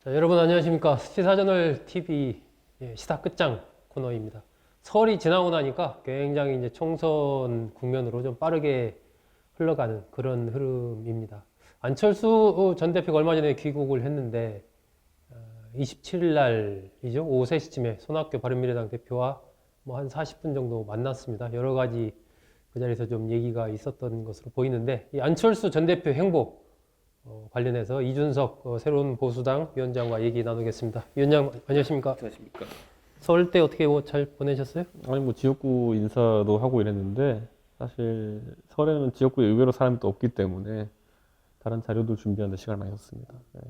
자, 여러분 안녕하십니까 시사저널 TV 예, 시사 끝장 코너입니다. 설이 지나고 나니까 굉장히 이제 총선 국면으로 좀 빠르게 흘러가는 그런 흐름입니다. 안철수 전 대표가 얼마 전에 귀국을 했는데 27일 날이죠 오후 3시쯤에 손학규 바른미래당 대표와 뭐 한 40분 정도 만났습니다. 여러 가지 그 자리에서 좀 얘기가 있었던 것으로 보이는데 이 안철수 전 대표 행보 어, 관련해서 이준석 어, 새로운 보수당 위원장과 얘기 나누겠습니다. 위원장 안녕하십니까? 안녕하십니까. 서울 때 어떻게 뭐 잘 보내셨어요? 아니 뭐 지역구 인사도 하고 이랬는데 사실 설에는 지역구에 의외로 사람이 또 없기 때문에 다른 자료도 준비하는데 시간을 많이 썼습니다. 네.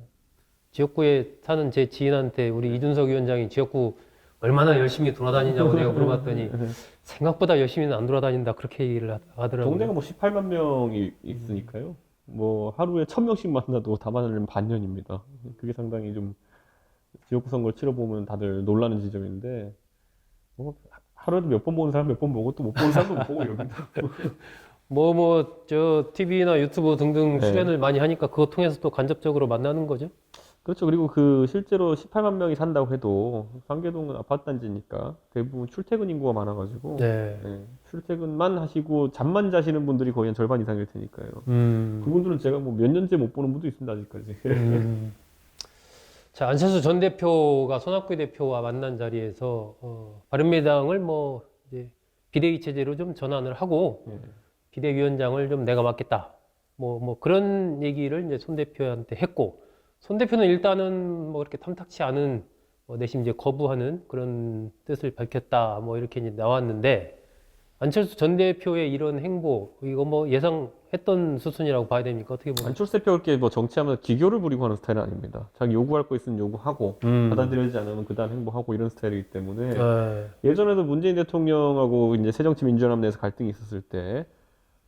지역구에 사는 제 지인한테 우리 이준석 위원장이 지역구 얼마나 열심히 돌아다니냐고 내가 물어봤더니 생각보다 열심히는 안 돌아다닌다 그렇게 얘기를 하- 하더라고요. 동네가 뭐 18만 명이 있으니까요. 뭐 하루에 1000명씩 만나도 다 만나려면 반년입니다. 그게 상당히 좀 지역구 선거를 치러보면 다들 놀라는 지점인데 뭐 하루에도 몇 번 보는 사람 몇 번 보고 또 못 보는 사람도 못 보고 이럽니다. 뭐 뭐 저 TV나 유튜브 등등 네. 출연을 많이 하니까 그거 통해서 또 간접적으로 만나는 거죠. 그렇죠. 그리고 그 실제로 18만 명이 산다고 해도 상계동은 아파트 단지니까 대부분 출퇴근 인구가 많아가지고 네. 네, 출퇴근만 하시고 잠만 자시는 분들이 거의 한 절반 이상일 테니까요. 음. 그분들은 제가 뭐 몇 년째 못 보는 분도 있습니다 아직까지. 음. 자, 안철수 전 대표가 손학규 대표와 만난 자리에서 어, 바른미래당을 뭐 이제 비대위 체제로 좀 전환을 하고 예. 비대위원장을 좀 내가 맡겠다. 뭐, 뭐 그런 얘기를 이제 손 대표한테 했고 손 대표는 일단은 뭐 이렇게 탐탁치 않은 뭐 내심 이제 거부하는 그런 뜻을 밝혔다. 뭐 이렇게 이제 나왔는데 안철수 전 대표의 이런 행보 이거 뭐 예상했던 수순이라고 봐야 됩니까? 어떻게 보면? 안철수 대표가 이렇게 뭐 정치하면서 기교를 부리고 하는 스타일은 아닙니다. 자기 요구할 거 있으면 요구하고 음. 받아들여지지 않으면 그다음 행보하고 이런 스타일이기 때문에 네. 예전에도 문재인 대통령하고 이제 새정치민주연합 내에서 갈등이 있었을 때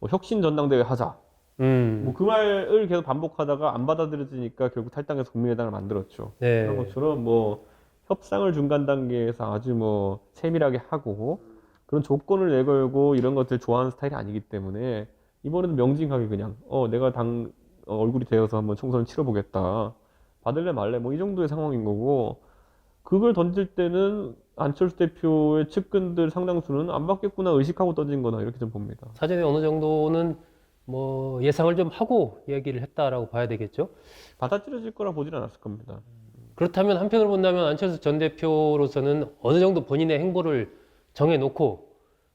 뭐 혁신 전당대회 하자. 음. 뭐 그 말을 계속 반복하다가 안 받아들여지니까 결국 탈당해서 국민의당을 만들었죠. 네. 그런 것처럼 뭐 협상을 중간 단계에서 아주 뭐 세밀하게 하고 그런 조건을 내걸고 이런 것들 좋아하는 스타일이 아니기 때문에 이번에도 명징하게 그냥 어 내가 당 어, 얼굴이 되어서 한번 총선을 치러보겠다 받을래 말래 뭐 이 정도의 상황인 거고 그걸 던질 때는 안철수 대표의 측근들 상당수는 안 받겠구나 의식하고 던진 거나 이렇게 좀 봅니다. 사전에 어느 정도는 뭐 예상을 좀 하고 이야기를 했다라고 봐야 되겠죠. 받아들여질 거라 보진 않았을 겁니다. 그렇다면 한편으로 본다면 안철수 전 대표로서는 어느 정도 본인의 행보를 정해놓고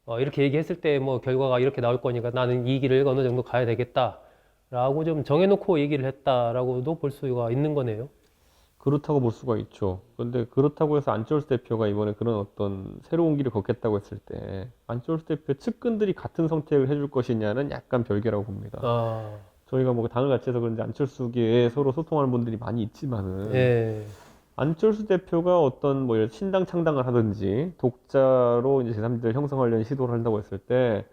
어, 이렇게 얘기했을 때 뭐 결과가 이렇게 나올 거니까 나는 이 길을 어느 정도 가야 되겠다라고 좀 정해놓고 얘기를 했다라고도 볼 수가 있는 거네요. 그렇다고 볼 수가 있죠. 그런데 그렇다고 해서 안철수 대표가 이번에 그런 어떤 새로운 길을 걷겠다고 했을 때 안철수 대표 측근들이 같은 선택을 해줄 것이냐는 약간 별개라고 봅니다. 아, 저희가 뭐 당을 같이 해서 그런지 안철수계에 서로 소통하는 분들이 많이 있지만은 예, 안철수 대표가 어떤 뭐 신당 창당을 하든지 독자로 이제 제3지를 형성하려는 시도를 한다고 했을 때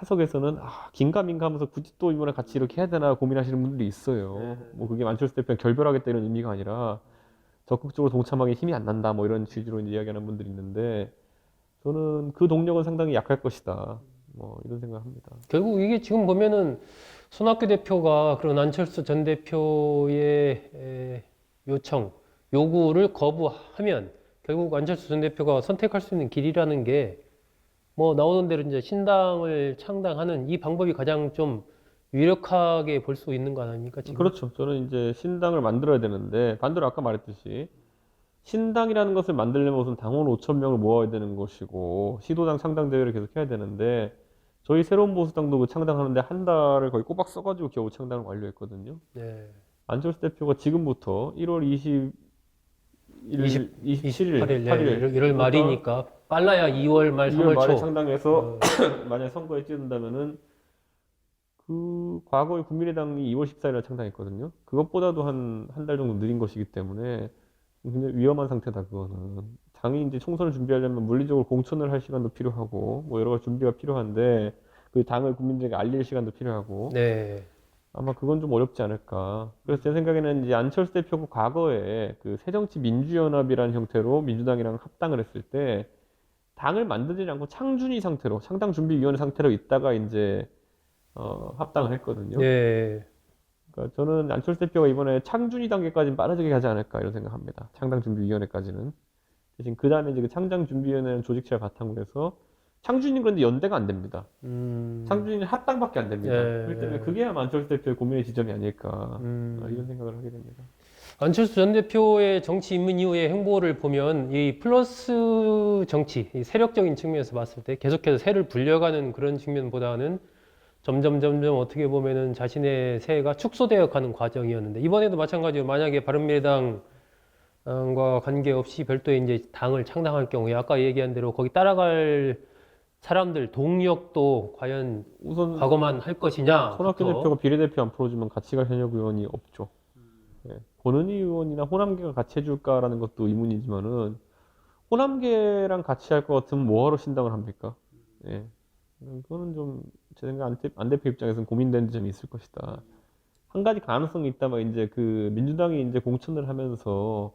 사석에서는 아, 긴가민가 하면서 굳이 또 이번에 같이 이렇게 해야 되나 고민하시는 분들이 있어요. 뭐 그게 안철수 대표랑 결별하겠다 이런 의미가 아니라 적극적으로 동참하기 힘이 안 난다 뭐 이런 취지로 이제 이야기하는 분들이 있는데 저는 그 동력은 상당히 약할 것이다. 뭐 이런 생각합니다. 결국 이게 지금 보면은 손학규 대표가 그런 안철수 전 대표의 에, 요청, 요구를 거부하면 결국 안철수 전 대표가 선택할 수 있는 길이라는 게 뭐 나오는 대로 이제 신당을 창당하는 이 방법이 가장 좀 유력하게 볼 수 있는 거 아닙니까 지금? 그렇죠. 저는 이제 신당을 만들어야 되는데 반대로 아까 말했듯이 신당이라는 것을 만들려면 우선 당원 5천 명을 모아야 되는 것이고 시도당 창당 대회를 계속 해야 되는데 저희 새로운 보수당도 그 창당하는데 한 달을 거의 꼬박 써가지고 겨우 창당을 완료했거든요. 네. 안철수 대표가 지금부터 1월 20 일, 20 27일, 8일, 8일, 1월 말이니까 빨라야 2월 말, 2월 3월 말에 초. 창당해서 어, 만약 선거에 뛰는다면은 그 과거에 국민의당이 2월 14일에 창당했거든요. 그것보다도 한 한 달 정도 느린 것이기 때문에 굉장히 위험한 상태다 그거는. 당이 이제 총선을 준비하려면 물리적으로 공천을 할 시간도 필요하고 뭐 여러 가지 준비가 필요한데 그 당을 국민들에게 알릴 시간도 필요하고 네. 아마 그건 좀 어렵지 않을까. 그래서 제 생각에는 이제 안철수 대표가 과거에 그 새정치민주연합이라는 형태로 민주당이랑 합당을 했을 때 당을 만들지 않고 창준이 상태로 창당 준비위원회 상태로 있다가 이제 어, 합당을 했거든요. 예. 그러니까 저는 안철수 대표가 이번에 창준이 단계까지는 빠르게 가지 않을까 이런 생각합니다. 창당 준비위원회까지는. 대신 그 다음에 이제 그 창당 준비위원회는 조직체를 바탕으로 해서 창준이 그런데 연대가 안 됩니다. 음. 창준이는 합당밖에 안 됩니다. 예, 그렇기 때문에 예. 그게 아마 안철수 대표의 고민의 지점이 아닐까 음. 어, 이런 생각을 하게 됩니다. 안철수 전 대표의 정치 입문 이후의 행보를 보면 이 플러스 정치, 이 세력적인 측면에서 봤을 때 계속해서 세를 불려가는 그런 측면보다는 점점 점점 어떻게 보면은 자신의 세가 축소되어 가는 과정이었는데 이번에도 마찬가지로 만약에 바른미래당 과 관계없이 별도의 이제 당을 창당할 경우에 아까 얘기한 대로 거기 따라갈 사람들 동력도 과연 우선 과거만 할 것이냐 손학규 대표가 비례대표 안 풀어주면 같이 갈 현역 의원이 없죠. 예. 권은희 의원이나 호남계가 같이 해줄까라는 것도 의문이지만은 호남계랑 같이 할 것 같으면 뭐하러 신당을 합니까? 예. 그거는 좀 제 생각 안, 대- 안 대표 입장에서는 고민되는 점이 있을 것이다. 한 가지 가능성이 있다면 이제 그 민주당이 이제 공천을 하면서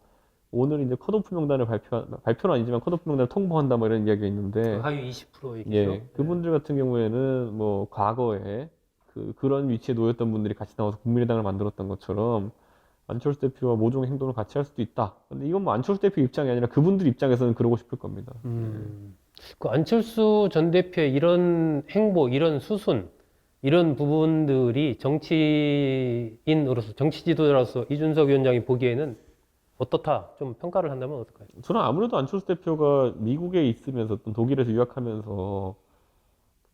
오늘 이제 컷오프 명단을 발표 발표는 아니지만 컷오프 명단을 통보한다 뭐 이런 이야기가 있는데 하위 20% 얘기죠. 예, 그분들 같은 경우에는 뭐 과거에 그 그런 위치에 놓였던 분들이 같이 나와서 국민의당을 만들었던 것처럼 안철수 대표와 모종 행동을 같이 할 수도 있다. 근데 이건 뭐 안철수 대표 입장이 아니라 그분들 입장에서는 그러고 싶을 겁니다. 음. 그 안철수 전 대표의 이런 행보, 이런 수순, 이런 부분들이 정치인으로서, 정치 지도자로서 이준석 위원장이 보기에는 어떻다? 좀 평가를 한다면 어떨까요? 저는 아무래도 안철수 대표가 미국에 있으면서 또 독일에서 유학하면서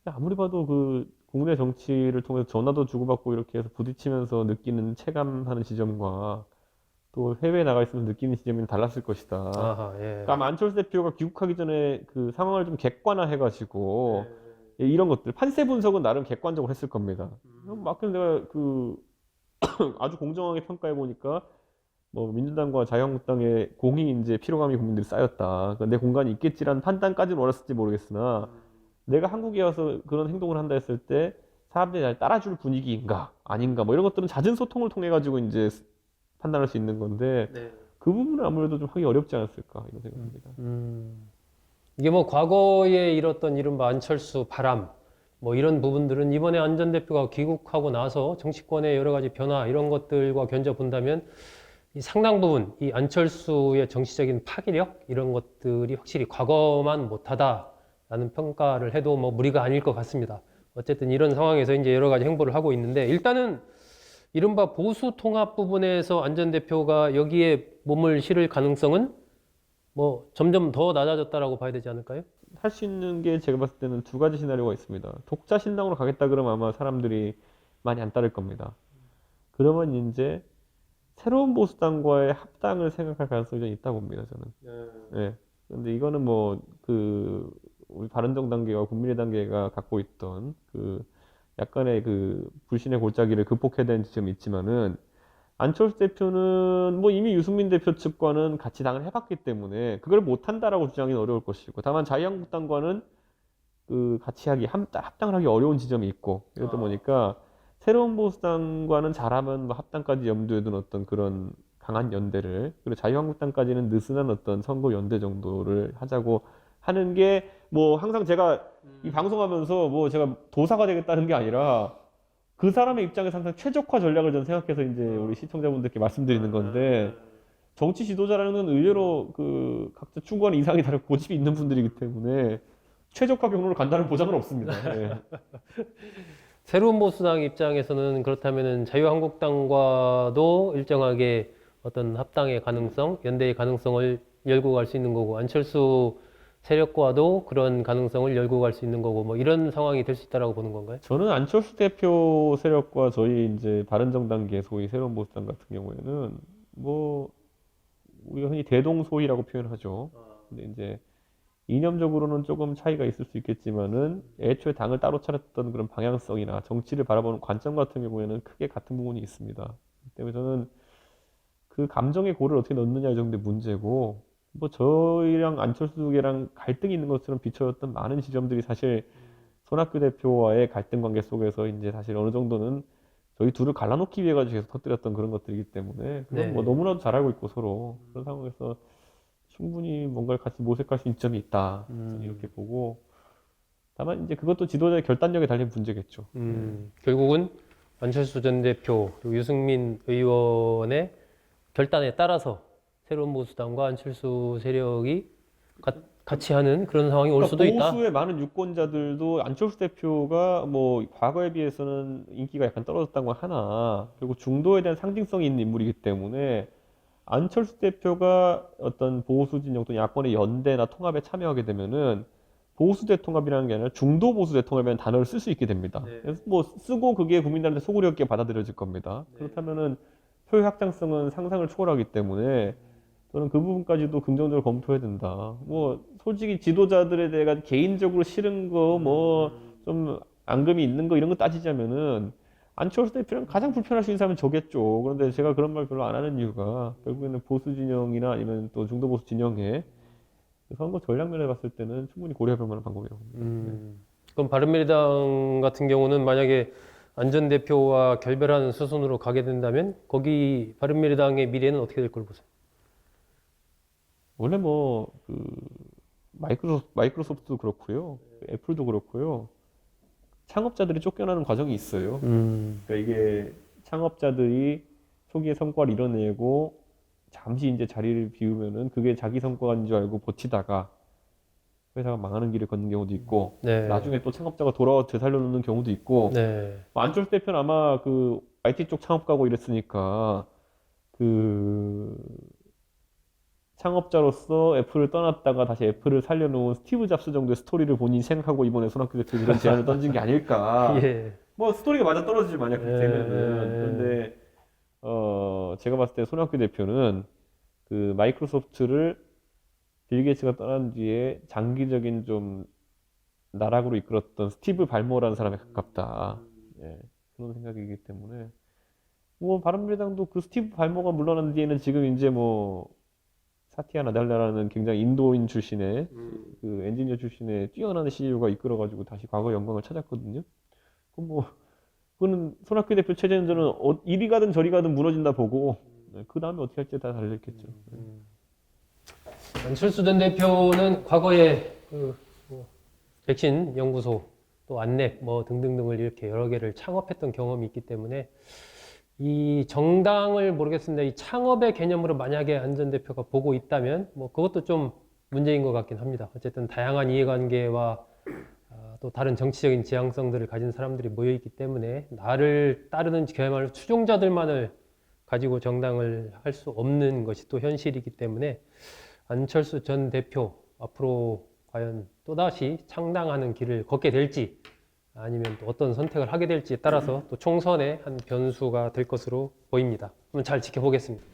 아무리 봐도 그 국내 정치를 통해서 전화도 주고받고 이렇게 해서 부딪히면서 느끼는 체감하는 지점과 또 해외에 나가 있으면 느끼는 지점이 달랐을 것이다. 아하, 예. 그러니까 아마 안철수 대표가 귀국하기 전에 그 상황을 좀 객관화해가지고 예, 이런 것들 판세 분석은 나름 객관적으로 했을 겁니다. 막 내가 그 아주 공정하게 평가해 보니까 뭐 민주당과 자유한국당의 공히 이제 피로감이 국민들이 쌓였다. 그러니까 내 공간이 있겠지라는 판단까지는 어렸을지 모르겠으나 내가 한국에 와서 그런 행동을 한다 했을 때 사람들이 날 따라줄 분위기인가 아닌가 뭐 이런 것들은 잦은 소통을 통해 가지고 이제 판단할 수 있는 건데 네. 그 부분은 아무래도 좀 하기 어렵지 않았을까 이런 생각입니다. 음. 이게 뭐 과거에 일었던 이른바 안철수 바람, 뭐 이런 부분들은 이번에 안전 대표가 귀국하고 나서 정치권의 여러 가지 변화 이런 것들과 견져 본다면 이 상당 부분 이 안철수의 정치적인 파괴력 이런 것들이 확실히 과거만 못하다라는 평가를 해도 뭐 무리가 아닐 것 같습니다. 어쨌든 이런 상황에서 이제 여러 가지 행보를 하고 있는데 일단은 이른바 보수 통합 부분에서 안전 대표가 여기에 몸을 실을 가능성은 뭐 점점 더 낮아졌다라고 봐야 되지 않을까요? 할 수 있는 게 제가 봤을 때는 두 가지 시나리오가 있습니다. 독자 신당으로 가겠다 그러면 아마 사람들이 많이 안 따를 겁니다. 그러면 이제 새로운 보수당과의 합당을 생각할 가능성이 좀 있다고 봅니다, 저는. 예. 근데 이거는 뭐 그 우리 바른정당계와 국민의당계가 갖고 있던 그 약간의 그 불신의 골짜기를 극복해야 되는 지점이 있지만은 안철수 대표는 뭐 이미 유승민 대표 측과는 같이 당을 해봤기 때문에 그걸 못한다라고 주장하기는 어려울 것이고 다만 자유한국당과는 그 같이 하기 합- 합당을 하기 어려운 지점이 있고 이러다 아. 보니까 새로운 보수당과는 잘하면 뭐 합당까지 염두에 둔 어떤 그런 강한 연대를 그리고 자유한국당까지는 느슨한 어떤 선거 연대 정도를 하자고 하는 게 뭐 항상 제가 이 방송하면서 뭐 제가 도사가 되겠다는 게 아니라 그 사람의 입장에서 항상 최적화 전략을 전 생각해서 이제 우리 시청자분들께 말씀드리는 건데 정치 지도자라는 건 의외로 그 각자 추구하는 이상이 다르고 고집이 있는 분들이기 때문에 최적화 경로를 간다는 보장은 없습니다. 예. 새로운 보수당 입장에서는 그렇다면은 자유한국당과도 일정하게 어떤 합당의 가능성, 연대의 가능성을 열고 갈 수 있는 거고 안철수 세력과도 그런 가능성을 열고 갈 수 있는 거고 뭐 이런 상황이 될 수 있다라고 보는 건가요? 저는 안철수 대표 세력과 저희 이제 바른정당계 소위 새로운 보수당 같은 경우에는 뭐 우리가 흔히 대동소이라고 표현하죠. 근데 이제 이념적으로는 조금 차이가 있을 수 있겠지만은 애초에 당을 따로 차렸던 그런 방향성이나 정치를 바라보는 관점 같은 경우에는 크게 같은 부분이 있습니다. 때문에 저는 그 감정의 고를 어떻게 넣느냐 정도의 문제고 뭐 저희랑 안철수계랑 갈등이 있는 것처럼 비춰졌던 많은 지점들이 사실 손학규 대표와의 갈등 관계 속에서 이제 사실 어느 정도는 저희 둘을 갈라놓기 위해 가지고 계속 터뜨렸던 그런 것들이기 때문에 그건 뭐 네. 너무나도 잘 알고 있고 서로 그런 상황에서 충분히 뭔가를 같이 모색할 수 있는 점이 있다 음. 이렇게 보고 다만 이제 그것도 지도자의 결단력에 달린 문제겠죠. 음, 결국은 안철수 전 대표 그리고 유승민 의원의 결단에 따라서 새로운 보수당과 안철수 세력이 가- 같이 하는 그런 상황이 올 수도 그러니까 있다. 보수의 많은 유권자들도 안철수 대표가 뭐 과거에 비해서는 인기가 약간 떨어졌다는 건 하나 그리고 중도에 대한 상징성이 있는 인물이기 때문에 안철수 대표가 어떤 보수 진영 또는 야권의 연대나 통합에 참여하게 되면은 보수 대통합이라는 게 아니라 중도 보수 대통합이라는 단어를 쓸 수 있게 됩니다. 네. 그래서 뭐 쓰고 그게 국민들한테 소구력 있게 받아들여질 겁니다. 네. 그렇다면은 표의 확장성은 상상을 초월하기 때문에 저는 그 부분까지도 긍정적으로 검토해야 된다. 뭐 솔직히 지도자들에 대해 개인적으로 싫은 거 뭐 좀 앙금이 있는 거 이런 거 따지자면은 안철수 대표랑 가장 불편할 수 있는 사람은 저겠죠. 그런데 제가 그런 말 별로 안 하는 이유가 결국에는 보수 진영이나 아니면 또 중도 보수 진영의 선거 전략면에 봤을 때는 충분히 고려해볼 만한 방법이라고 봅니다. 음, 그럼 바른미래당 같은 경우는 만약에 안전 대표와 결별하는 수순으로 가게 된다면 거기 바른미래당의 미래는 어떻게 될 걸 보세요? 원래 뭐 그 마이크로 마이크로소프트도 그렇고요, 애플도 그렇고요. 창업자들이 쫓겨나는 과정이 있어요. 음, 그러니까 이게 창업자들이 초기에 성과를 이뤄내고 잠시 이제 자리를 비우면은 그게 자기 성과인 줄 알고 버티다가 회사가 망하는 길을 걷는 경우도 있고 네, 나중에 또 창업자가 돌아와 되살려놓는 경우도 있고 네, 뭐 안철수 대표는 아마 그 IT 쪽 창업 가고 이랬으니까 그 창업자로서 애플을 떠났다가 다시 애플을 살려놓은 스티브 잡스 정도의 스토리를 본인이 생각하고 이번에 손학규 대표 이런 제안을 던진 게 아닐까. 예, 뭐 스토리가 맞아 떨어지지 만약 그렇게 예, 되면은 예, 예. 그런데 어 제가 봤을 때 손학규 대표는 그 마이크로소프트를 빌 게이츠가 떠난 뒤에 장기적인 좀 나락으로 이끌었던 스티브 발머라는 사람에 가깝다. 예, 그런 생각이기 때문에 뭐 바른미래당도 그 스티브 발머가 물러난 뒤에는 지금 이제 뭐 사티아 나달라라는 굉장히 인도인 출신의 그 엔지니어 출신의 뛰어난 CEO가 이끌어가지고 다시 과거 영광을 찾았거든요. 그럼 뭐 그거는 손학규 대표 체제는 어, 이리 가든 저리 가든 무너진다 보고 그 다음에 어떻게 할지 다 달렸겠죠. 음. 안철수 전 대표는 과거에 그 뭐, 백신 연구소 또 안랩 뭐 등등등을 이렇게 여러 개를 창업했던 경험이 있기 때문에 이 정당을 모르겠습니다. 이 창업의 개념으로 만약에 안전 대표가 보고 있다면 뭐 그것도 좀 문제인 것 같긴 합니다. 어쨌든 다양한 이해관계와 아, 또 다른 정치적인 지향성들을 가진 사람들이 모여 있기 때문에 나를 따르는 그야말로 추종자들만을 가지고 정당을 할 수 없는 것이 또 현실이기 때문에 안철수 전 대표 앞으로 과연 또다시 창당하는 길을 걷게 될지 아니면 또 어떤 선택을 하게 될지에 따라서 또 총선의 한 변수가 될 것으로 보입니다. 한번 잘 지켜보겠습니다.